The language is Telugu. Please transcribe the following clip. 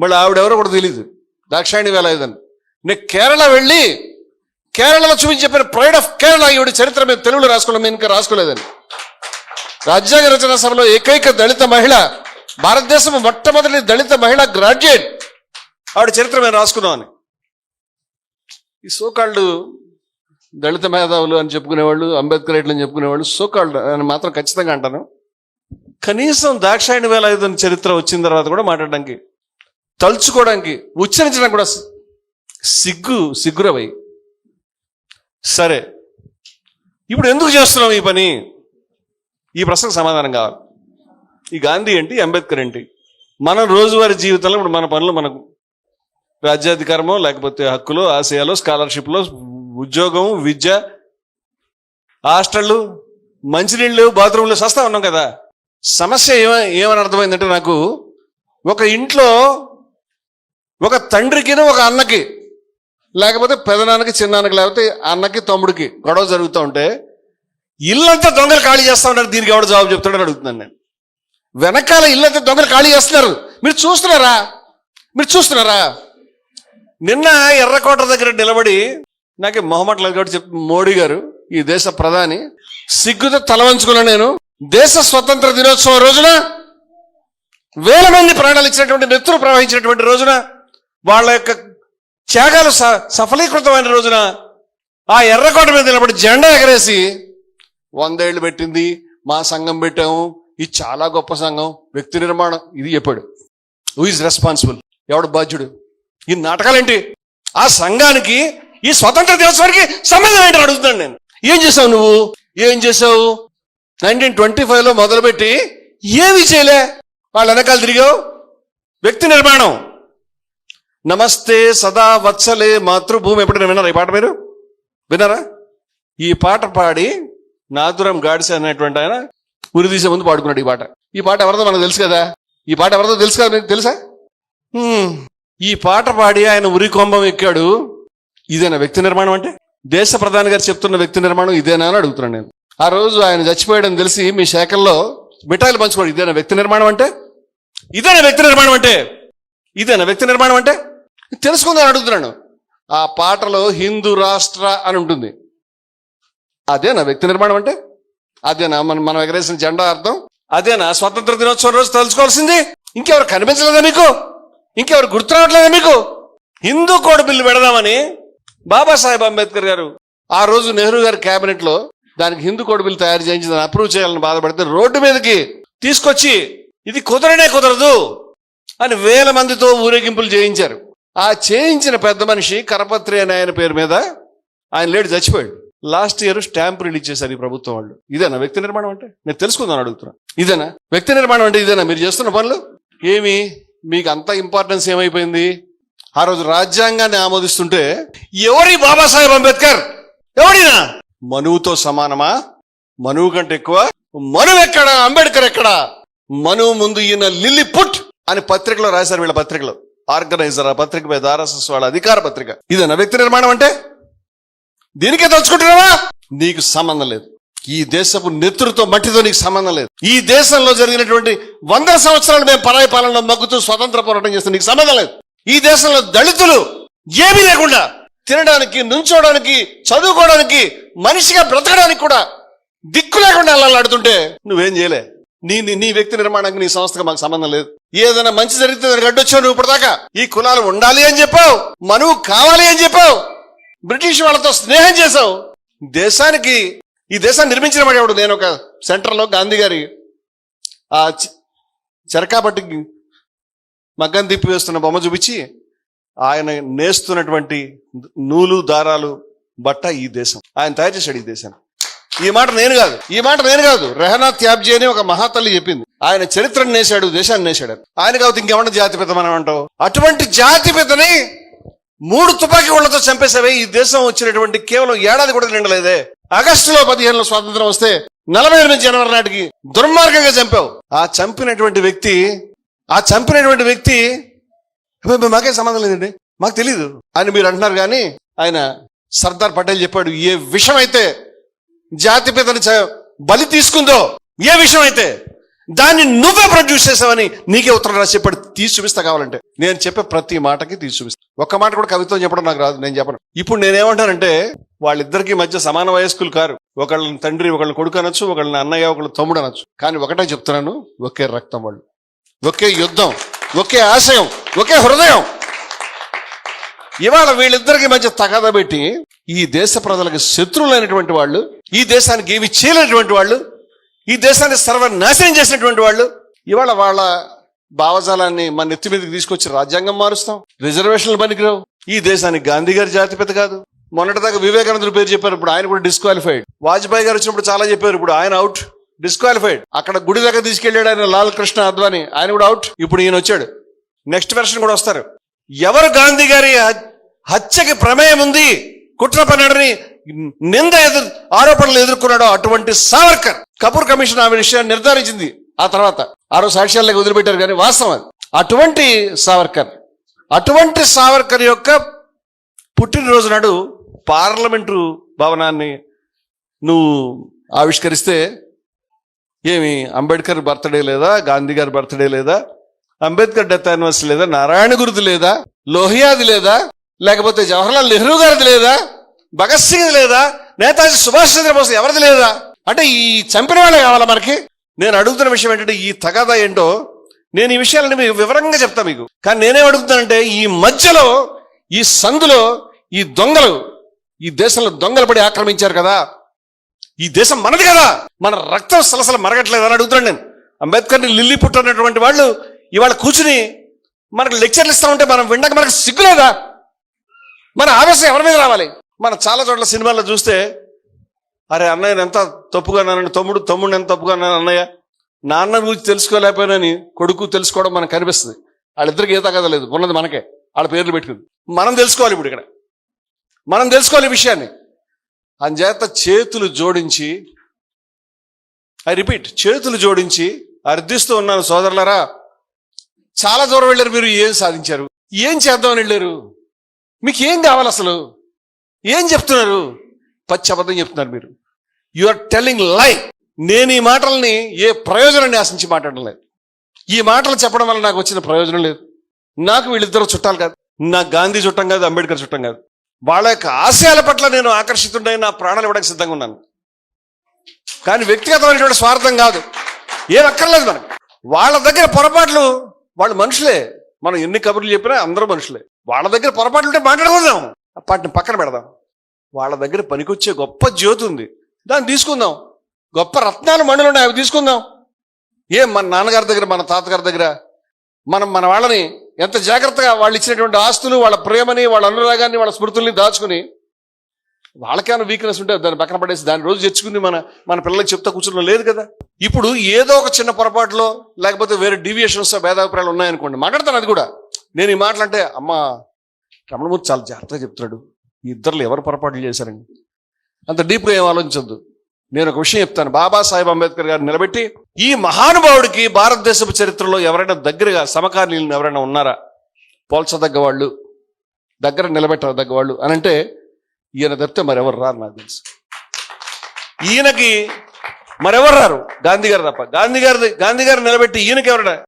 మళ్ళీ ఆవిడెవరో కూడా తెలియదు దాక్షాయణి వేలాయుధన్ నేను కేరళ వెళ్ళి కేరళలో చూపించి చెప్పిన ప్రైడ్ ఆఫ్ కేరళ ఈవిడ చరిత్ర మేము తెలుగులో రాసుకోలేదు మేము ఇంకా రాసుకోలేదని. రాజ్యాంగ రచన సభలో ఏకైక దళిత మహిళ భారతదేశం మొట్టమొదటి దళిత మహిళ గ్రాడ్యుయేట్ ఆవిడ చరిత్ర మేము రాసుకున్నామని ఈ సోకాళ్ళు దళిత మేధావులు అని చెప్పుకునేవాళ్ళు అంబేద్కర్ అని చెప్పుకునేవాళ్ళు సోకాళ్ళు అని మాత్రం ఖచ్చితంగా అంటాను. కనీసం దాక్షాయణి వేల ఐదు చరిత్ర వచ్చిన తర్వాత కూడా మాట్లాడడానికి తలుచుకోవడానికి ఉచ్చరించడానికి కూడా సిగ్గు సిగ్గురవై. సరే. ఇప్పుడు ఎందుకు చేస్తున్నాం ఈ పని? ఈ ప్రశ్నకు సమాధానం కావాలి. ఈ గాంధీ ఏంటి? అంబేద్కర్ ఏంటి? మన రోజువారీ జీవితంలో ఇప్పుడు మన పనులు మనకు రాజ్యాధికారమో లేకపోతే హక్కులు ఆశయాలు స్కాలర్షిప్లో ఉద్యోగం విద్య హాస్టళ్ళు మంచినీళ్ళు బాత్రూంలు సస్తా ఉన్నాం కదా. సమస్య ఏమ ఏమని అర్థమైందంటే నాకు ఒక ఇంట్లో ఒక తండ్రికి ఒక అన్నకి లేకపోతే పెదనాన్నకి చిన్నాన్నకి లేకపోతే అన్నకి తమ్ముడికి గొడవ జరుగుతూ ఉంటే ఇల్లంతా దొంగలు ఖాళీ చేస్తా ఉంటారు దీనికి ఎవడు జవాబు చెప్తాడని అడుగుతున్నాను నేను. వెనకాల ఇల్లంతా దొంగలు ఖాళీ చేస్తున్నారు. మీరు చూస్తున్నారా? మీరు చూస్తున్నారా? నిన్న ఎర్రకోట దగ్గర నిలబడి నాకు మొహమ్మద్ లేదు కాబట్టి చెప్పి మోడీ గారు ఈ దేశ ప్రధాని సిగ్గుతో తలవంచుకున్నా నేను. దేశ స్వతంత్ర దినోత్సవం రోజున వేల మంది ప్రాణాలు ఇచ్చినటువంటి నెత్తురు ప్రవహించినటువంటి రోజున వాళ్ళ యొక్క త్యాగాలు స- సఫలీకృతమైన రోజున ఆ ఎర్రకోట మీద నిలబడి జెండా ఎగరేసి వందేళ్ళు పెట్టింది మా సంఘం పెట్టాము ఇది చాలా గొప్ప సంఘం వ్యక్తి నిర్మాణం ఇది చెప్పాడు. హూ ఇస్ రెస్పాన్సిబుల్ ఎవడు బాధ్యుడు? ఈ నాటకాలేంటి? ఆ సంఘానికి ఈ స్వతంత్ర దినోత్సవానికి సంబంధం ఏంటని అడుగుతున్నాను నేను. ఏం చేసావు నువ్వు? ఏం చేసావు? నైన్టీన్ ట్వంటీ ఫైవ్లో మొదలుపెట్టి ఏమి చేయలే. వాళ్ళ వెనకాల తిరిగావు. వ్యక్తి నిర్మాణం. నమస్తే సదా వత్సలే మాతృభూమి. ఎప్పుడైనా విన్నారా ఈ పాట మీరు? విన్నారా? ఈ పాట పాడి నాదురం గాడిసే అనేటువంటి ఆయన ఉరిదీసే ముందు పాడుకున్నాడు ఈ పాట. ఈ పాట ఎవరిదో మనకు తెలుసు కదా. ఈ పాట ఎవరిదో తెలుసు కదా మీకు తెలుసా? ఈ పాట పాడి ఆయన ఉరి ఎక్కాడు. ఇదేనా వ్యక్తి నిర్మాణం అంటే? దేశ ప్రధాని గారు చెప్తున్న వ్యక్తి నిర్మాణం ఇదేనా అని అడుగుతున్నాను నేను. ఆ రోజు ఆయన చచ్చిపోయాడని తెలిసి మీ శాఖల్లో మిఠాయిలు పంచుకోండి. ఇదేనా వ్యక్తి నిర్మాణం అంటే? ఇదేనా వ్యక్తి నిర్మాణం అంటే? ఇదేనా వ్యక్తి నిర్మాణం అంటే? తెలుసుకుందని అడుగుతున్నాను. ఆ పాటలో హిందూ రాష్ట్ర అని ఉంటుంది. అదేనా వ్యక్తి నిర్మాణం అంటే? అదేనా? మనం మనం ఎగరేసిన జెండా అర్థం? అదేనా? స్వతంత్ర దినోత్సవం రోజు తెలుసుకోవాల్సింది? ఇంకెవరు కనిపించలేదా మీకు? ఇంకెవరు గుర్తు రావట్లేదా మీకు? హిందూ కోడ్ బిల్లు పెడదామని బాబాసాహెబ్ అంబేద్కర్ గారు ఆ రోజు నెహ్రూ గారి క్యాబినెట్లో దానికి హిందూ కోడ్ బిల్లు తయారు చేయించి దాన్ని అప్రూవ్ చేయాలని బాధపడితే రోడ్డు మీదకి తీసుకొచ్చి ఇది కుదరనే కుదరదు అని వేల మందితో ఊరేగింపులు చేయించారు. ఆ చేయించిన పెద్ద మనిషి కరపత్రి అనే ఆయన పేరు మీద ఆయన లేడు చచ్చిపోయాడు. లాస్ట్ ఇయర్ స్టాంప్ రిలీజ్ చేశారు ఈ ప్రభుత్వం వాళ్ళు. ఇదేనా వ్యక్తి నిర్మాణం అంటే? నేను తెలుసుకుందాం అడుగుతున్నా. ఇదేనా? వ్యక్తి నిర్మాణం అంటే ఇదేనా? మీరు చేస్తున్న పనులు? ఏమి? మీకు అంత ఇంపార్టెన్స్ ఏమైపోయింది? ఆ రోజు రాజ్యాంగాన్ని ఆమోదిస్తుంటే ఎవరి బాబాసాహెబ్ అంబేద్కర్? ఎవడినా మనువుతో సమానమా? మనువు కంటే ఎక్కువ? మనువు ఎక్కడ? అంబేద్కర్ ఎక్కడ? మనువు ముందు ఈయన లిల్లీ పుట్ అని పత్రికలో రాశారు వీళ్ళ పత్రికలో. ఆర్గనైజర్ ఆ పత్రిక మీద ఆర్ఎస్ఎస్ వాళ్ళ అధికార పత్రిక. ఇదేనా వ్యక్తి నిర్మాణం అంటే? దీనికే తలుచుకుంటున్నావా? నీకు సంబంధం లేదు. ఈ దేశపు నెత్తురుతో మట్టితో నీకు సంబంధం లేదు. ఈ దేశంలో జరిగినటువంటి వందల సంవత్సరాలు మేము పరాయి పాలనలో మగ్గుతూ స్వతంత్ర పోరాటం చేస్తే నీకు సంబంధం లేదు. ఈ దేశంలో దళితులు ఏమీ లేకుండా తినడానికి నుంచోడానికి చదువుకోవడానికి మనిషిగా బ్రతకడానికి కూడా దిక్కు లేకుండా అల్లాడుతుంటే నువ్వేం చేయలే? నీ నీ- వ్యక్తి నిర్మాణానికి నీ సంస్థకు మాకు సంబంధం లేదు. ఏదైనా మంచి జరిగితే దానికి అడ్డొచ్చావు నువ్వు ఇప్పటిదాకా. ఈ కులాలు ఉండాలి అని చెప్పావు. మనువు కావాలి అని చెప్పావు. బ్రిటిష్ వాళ్ళతో స్నేహం చేశావు. దేశానికి ఈ దేశాన్ని నిర్మించిన వాడు ఎవడు? నేను ఒక సెంటర్లో గాంధీ గారి ఆ చ- చెరకాపట్టికి మగ్గం తిప్పి వేస్తున్న బొమ్మ చూపించి ఆయన నేస్తున్నటువంటి నూలు దారాలు బట్ట ఈ దేశం. ఆయన తయారు చేశాడు ఈ దేశాన్ని. ఈ మాట నేను కాదు. ఈ మాట నేను కాదు. రెహనా త్యాబ్జీ అని ఒక మహాతల్లి చెప్పింది. ఆయన చరిత్రను నేశాడు దేశాన్ని నేశాడు ఆయన కాబట్టి ఇంకేమన్నా జాతిపిత మనం అంటావు అటువంటి జాతిపితని మూడు తుపాకీ గుళ్ళతో చంపేసావే ఈ దేశం వచ్చినటువంటి కేవలం ఏడాది కూడా నిండలేదే. ఆగస్టులో పదిహేనులో స్వాతంత్రం వస్తే నలభై ఎనిమిది జనవరి నాటికి దుర్మార్గంగా చంపావు. ఆ చంపినటువంటి వ్యక్తి ఆ చంపినటువంటి వ్యక్తి మాకే సంబంధం లేదండి? మాకు తెలియదు అని మీరు అంటున్నారు కానీ ఆయన సర్దార్ పటేల్ చెప్పాడు ఏ విషయం అయితే జాతిపితని చ- బలి తీసుకుందో ఏ విషయం అయితే దాన్ని నువ్వే ప్రొడ్యూస్ చేసావని నీకే ఉత్తరం రాసి చెప్పాడు తీసి చూపిస్తా కావాలంటే. నేను చెప్పే ప్రతి మాటకి తీసి చూపిస్తా ఒక్క మాట కూడా కవిత్వం చెప్పడం నాకు రాదు నేను చెప్పను. ఇప్పుడు నేనేమంటానంటే వాళ్ళిద్దరికి మధ్య సమాన వయస్కులు కారు. ఒకళ్ళని తండ్రి ఒకళ్ళని కొడుకు అనొచ్చు ఒకళ్ళని అన్నయ్య ఒకళ్ళని తమ్ముడు అనొచ్చు. కానీ ఒకటే చెప్తున్నాను ఒకే రక్తం వాళ్ళు. ఒకే యుద్ధం ఒకే ఆశయం ఒకే హృదయం. ఇవాళ వీళ్ళిద్దరికి మధ్య తగద పెట్టి ఈ దేశ ప్రజలకు శత్రువులైనటువంటి వాళ్ళు ఈ దేశానికి ఏమి చేయలేనటువంటి వాళ్ళు ఈ దేశాన్ని సర్వనాశనం చేసినటువంటి వాళ్ళు ఇవాళ వాళ్ళ భావజాలాన్ని మన నెత్తి మీదకి తీసుకొచ్చి రాజ్యాంగం మారుస్తాం రిజర్వేషన్లు పనికిరావు. ఈ దేశానికి గాంధీ గారి జాతిపిత కాదు. మొన్నటిదాకా వివేకానందుడు పేరు చెప్పారు ఇప్పుడు ఆయన కూడా డిస్క్వాలిఫైడ్ వాజ్పేయి గారు వచ్చినప్పుడు చాలా చెప్పారు ఇప్పుడు ఆయన అవుట్ డిస్క్వాలిఫైడ్ అక్కడ గుడి దగ్గర తీసుకెళ్ళాడు ఆయన లాల్ కృష్ణ అద్వాని ఆయన కూడా అవుట్ ఇప్పుడు ఈయన వచ్చాడు. నెక్స్ట్ వెర్షన్ కూడా వస్తారు. ఎవరు గాంధీ గారి హత్యకి ప్రమేయం ఉంది? కుట్ర పన్నాడని నింద ఎదురు ఆరోపణలు ఎదుర్కొన్నాడో అటువంటి సావర్కర్. కపూర్ కమిషన్ ఆమె విషయాన్ని నిర్ధారించింది. ఆ తర్వాత ఆరో సాక్ష్యాలకు వదిలిపెట్టారు కానీ వాస్తవం అది. అటువంటి సావర్కర్ అటువంటి సావర్కర్ యొక్క పుట్టినరోజు నాడు పార్లమెంటు భవనాన్ని నువ్వు ఆవిష్కరిస్తే ఏమి అంబేద్కర్ బర్త్డే లేదా గాంధీ గారి బర్త్డే లేదా అంబేద్కర్ డెత్ యానివర్సరీ లేదా నారాయణ గురుది లేదా లోహియాది లేదా లేకపోతే జవహర్లాల్ నెహ్రూ గారిది లేదా? భగత్ సింగ్ లేదా? నేతాజీ సుభాష్ చంద్రబోస్ ఎవరిది లేదా? అంటే ఈ చంపిన వాళ్ళే కావాలా మనకి? నేను అడుగుతున్న విషయం ఏంటంటే ఈ తగాదా ఏంటో నేను ఈ విషయాలని మీకు వివరంగా చెప్తా మీకు. కానీ నేనేం అడుగుతానంటే ఈ మధ్యలో ఈ సందులో ఈ దొంగలు ఈ దేశంలో దొంగలు పడి ఆక్రమించారు కదా? ఈ దేశం మనది కదా? మన రక్తం సలసల మరగట్లేదు అని అడుగుతున్నాను నేను. అంబేద్కర్ని లిల్లీ పుట్టనటువంటి వాళ్ళు ఇవాళ కూర్చుని మనకు లెక్చర్లు ఇస్తా ఉంటే మనం వినడానికి మనకు సిగ్గులేదా? మన ఆవేశం ఎవరి మీద రావాలి? మన చాలా చోట్ల సినిమాల్లో చూస్తే అరే అన్నయ్య ఎంత తప్పుగా అన్నానని తమ్ముడు తమ్ముడు ఎంత తప్పుగా అన్నాను అన్నయ్య? నాన్న గురించి తెలుసుకోలేకపోయినని కొడుకు తెలుసుకోవడం మనకు కనిపిస్తుంది వాళ్ళిద్దరికి ఏ తగ్గదు లేదు ఉన్నది మనకే. వాళ్ళ పేర్లు పెట్టుకుంది. మనం తెలుసుకోవాలి ఇప్పుడు ఇక్కడ. మనం తెలుసుకోవాలి విషయాన్ని. అంచేత చేతులు జోడించి ఐ రిపీట్ చేతులు జోడించి అర్థిస్తూ ఉన్నాను సోదరులరా. చాలా దూరం వెళ్ళారు మీరు ఏం సాధించారు? ఏం చేద్దామని వెళ్ళారు? మీకు ఏం కావాలి అసలు? ఏం చెప్తున్నారు? పచ్చి అబద్ధం చెప్తున్నారు మీరు. యు ఆర్ టెల్లింగ్ లై నేను ఈ మాటల్ని ఏ ప్రయోజనాన్ని ఆశించి మాట్లాడడం లేదు ఈ మాటలు చెప్పడం వల్ల నాకు వచ్చిన ప్రయోజనం లేదు. నాకు వీళ్ళిద్దరు చుట్టాలు కాదు. నా గాంధీ చుట్టం కాదు అంబేద్కర్ చుట్టం కాదు. వాళ్ళ యొక్క ఆశయాల పట్ల నేను ఆకర్షితుండే నా ప్రాణాలు ఇవ్వడానికి సిద్ధంగా ఉన్నాను. కానీ వ్యక్తిగతమైనటువంటి స్వార్థం కాదు. ఏం అక్కర్లేదు వాళ్ళ దగ్గర పొరపాట్లు వాళ్ళు మనుషులే. మనం ఎన్ని కబుర్లు చెప్పినా అందరూ మనుషులే. వాళ్ళ దగ్గర పొరపాట్లు ఉంటే మాట్లాడుకుందాం. వాటిని పక్కన పెడదాం. వాళ్ళ దగ్గర పనికొచ్చే గొప్ప జ్యోతి ఉంది. దాన్ని తీసుకుందాం. గొప్ప రత్నాలు మణులు ఉన్నాయి అవి తీసుకుందాం. ఏం మన నాన్నగారి దగ్గర మన తాతగారి దగ్గర? మనం మన వాళ్ళని ఎంత జాగ్రత్తగా వాళ్ళు ఇచ్చినటువంటి ఆస్తులు వాళ్ళ ప్రేమని వాళ్ళ అనురాగాన్ని వాళ్ళ స్మృతుల్ని దాచుకుని వాళ్ళకేమైనా వీక్నెస్ ఉంటే దాన్ని పక్కన పడేసి దాన్ని రోజు తెచ్చుకుని మన మన పిల్లలకి చెప్తా కూర్చోడం లేదు కదా? ఇప్పుడు ఏదో ఒక చిన్న పొరపాటులో లేకపోతే వేరే డీవియేషన్స్ భేదాభిప్రాయాలు ఉన్నాయనుకోండి మాట్లాడతాను అది కూడా. నేను ఈ మాటలంటే అమ్మ రమణమూర్తి చాలా జాగ్రత్తగా చెప్తున్నాడు. ఈ ఇద్దరు ఎవరు పొరపాట్లు చేశారండి? అంత డీప్గా ఏం ఆలోచించద్దు. నేను ఒక విషయం చెప్తాను. బాబాసాహెబ్ అంబేద్కర్ గారిని నిలబెట్టి ఈ మహానుభావుడికి భారతదేశపు చరిత్రలో ఎవరైనా దగ్గరగా సమకాలీనులు ఎవరైనా ఉన్నారా? పోల్చదగ్గ వాళ్ళు దగ్గర నిలబెట్టదగ్గ వాళ్ళు అని అంటే ఈయన తప్పితే మరెవరు రారు నాకు తెలుసు. ఈయనకి మరెవరు రారు? గాంధీ గారు తప్ప. గాంధీ గారి గాంధీ గారు నిలబెట్టి ఈయనకి ఎవరైనా